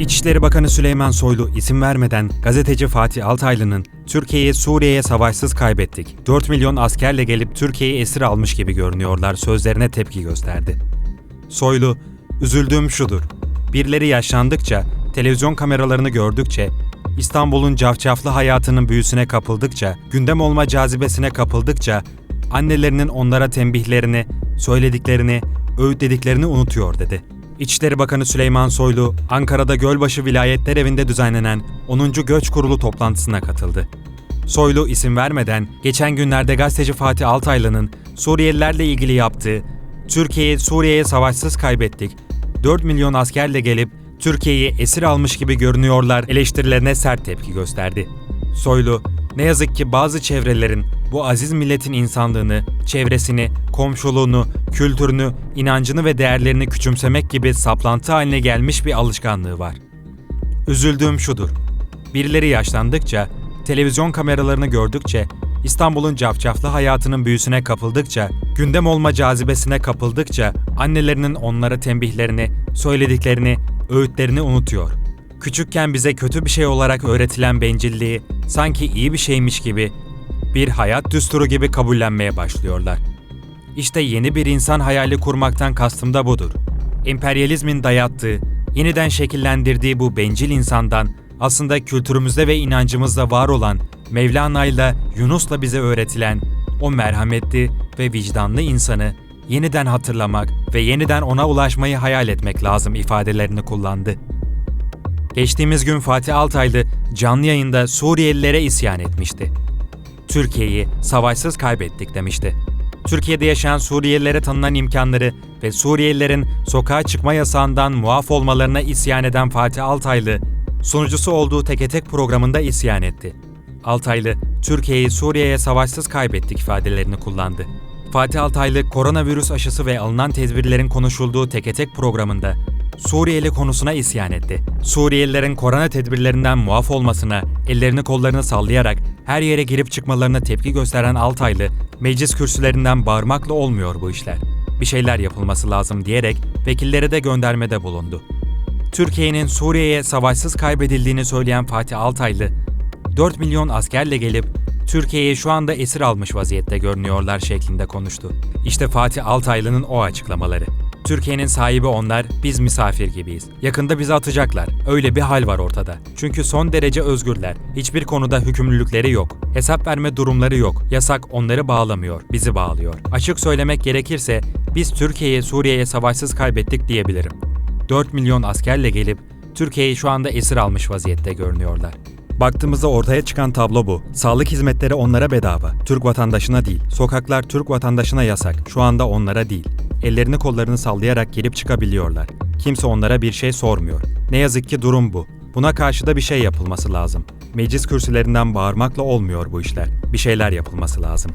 İçişleri Bakanı Süleyman Soylu isim vermeden gazeteci Fatih Altaylı'nın Türkiye'yi Suriye'ye savaşsız kaybettik. 4 milyon askerle gelip Türkiye'yi esir almış gibi görünüyorlar sözlerine tepki gösterdi. Soylu, üzüldüğüm şudur. Birileri yaşlandıkça, televizyon kameralarını gördükçe, İstanbul'un cafcaflı hayatının büyüsüne kapıldıkça, gündem olma cazibesine kapıldıkça, annelerinin onlara tembihlerini, söylediklerini, öğütlediklerini unutuyor dedi. İçişleri Bakanı Süleyman Soylu, Ankara'da Gölbaşı Vilayetler Evi'nde düzenlenen 10. Göç Kurulu toplantısına katıldı. Soylu isim vermeden geçen günlerde gazeteci Fatih Altaylı'nın Suriyelilerle ilgili yaptığı Türkiye'yi Suriye'ye savaşsız kaybettik. 4 milyon askerle gelip Türkiye'yi esir almış gibi görünüyorlar eleştirilerine sert tepki gösterdi. Soylu, ne yazık ki bazı çevrelerin bu aziz milletin insanlığını, çevresini, komşuluğunu, kültürünü, inancını ve değerlerini küçümsemek gibi saplantı haline gelmiş bir alışkanlığı var. Üzüldüğüm şudur. Birileri yaşlandıkça, televizyon kameralarını gördükçe, İstanbul'un cafcaflı hayatının büyüsüne kapıldıkça, gündem olma cazibesine kapıldıkça annelerinin onlara tembihlerini, söylediklerini, öğütlerini unutuyor. Küçükken bize kötü bir şey olarak öğretilen bencilliği sanki iyi bir şeymiş gibi, bir hayat düsturu gibi kabullenmeye başlıyorlar. İşte yeni bir insan hayali kurmaktan kastım da budur. Emperyalizmin dayattığı, yeniden şekillendirdiği bu bencil insandan aslında kültürümüzde ve inancımızda var olan Mevlana'yla Yunus'la bize öğretilen o merhametli ve vicdanlı insanı yeniden hatırlamak ve yeniden ona ulaşmayı hayal etmek lazım ifadelerini kullandı. Geçtiğimiz gün Fatih Altaylı canlı yayında Suriyelilere isyan etmişti. Türkiye'yi savaşsız kaybettik demişti. Türkiye'de yaşayan Suriyelilere tanınan imkanları ve Suriyelilerin sokağa çıkma yasağından muaf olmalarına isyan eden Fatih Altaylı, sunucusu olduğu Teke Tek programında isyan etti. Altaylı, Türkiye'yi Suriye'ye savaşsız kaybettik ifadelerini kullandı. Fatih Altaylı, koronavirüs aşısı ve alınan tedbirlerin konuşulduğu Teke Tek programında Suriyeli konusuna isyan etti. Suriyelilerin korona tedbirlerinden muaf olmasına, ellerini kollarını sallayarak her yere girip çıkmalarına tepki gösteren Altaylı, meclis kürsülerinden bağırmakla olmuyor bu işler. Bir şeyler yapılması lazım diyerek vekillere de göndermede bulundu. Türkiye'nin Suriye'ye savaşsız kaybedildiğini söyleyen Fatih Altaylı, 4 milyon askerle gelip Türkiye'yi şu anda esir almış vaziyette görünüyorlar şeklinde konuştu. İşte Fatih Altaylı'nın o açıklamaları. Türkiye'nin sahibi onlar, biz misafir gibiyiz. Yakında bizi atacaklar. Öyle bir hal var ortada. Çünkü son derece özgürler. Hiçbir konuda hükümlülükleri yok. Hesap verme durumları yok. Yasak onları bağlamıyor, bizi bağlıyor. Açık söylemek gerekirse biz Türkiye'yi Suriye'ye savaşsız kaybettik diyebilirim. 4 milyon askerle gelip Türkiye'yi şu anda esir almış vaziyette görünüyorlar. Baktığımızda ortaya çıkan tablo bu. Sağlık hizmetleri onlara bedava. Türk vatandaşına değil. Sokaklar Türk vatandaşına yasak. Şu anda onlara değil. Ellerini kollarını sallayarak girip çıkabiliyorlar. Kimse onlara bir şey sormuyor. Ne yazık ki durum bu. Buna karşı da bir şey yapılması lazım. Meclis kürsülerinden bağırmakla olmuyor bu işler. Bir şeyler yapılması lazım.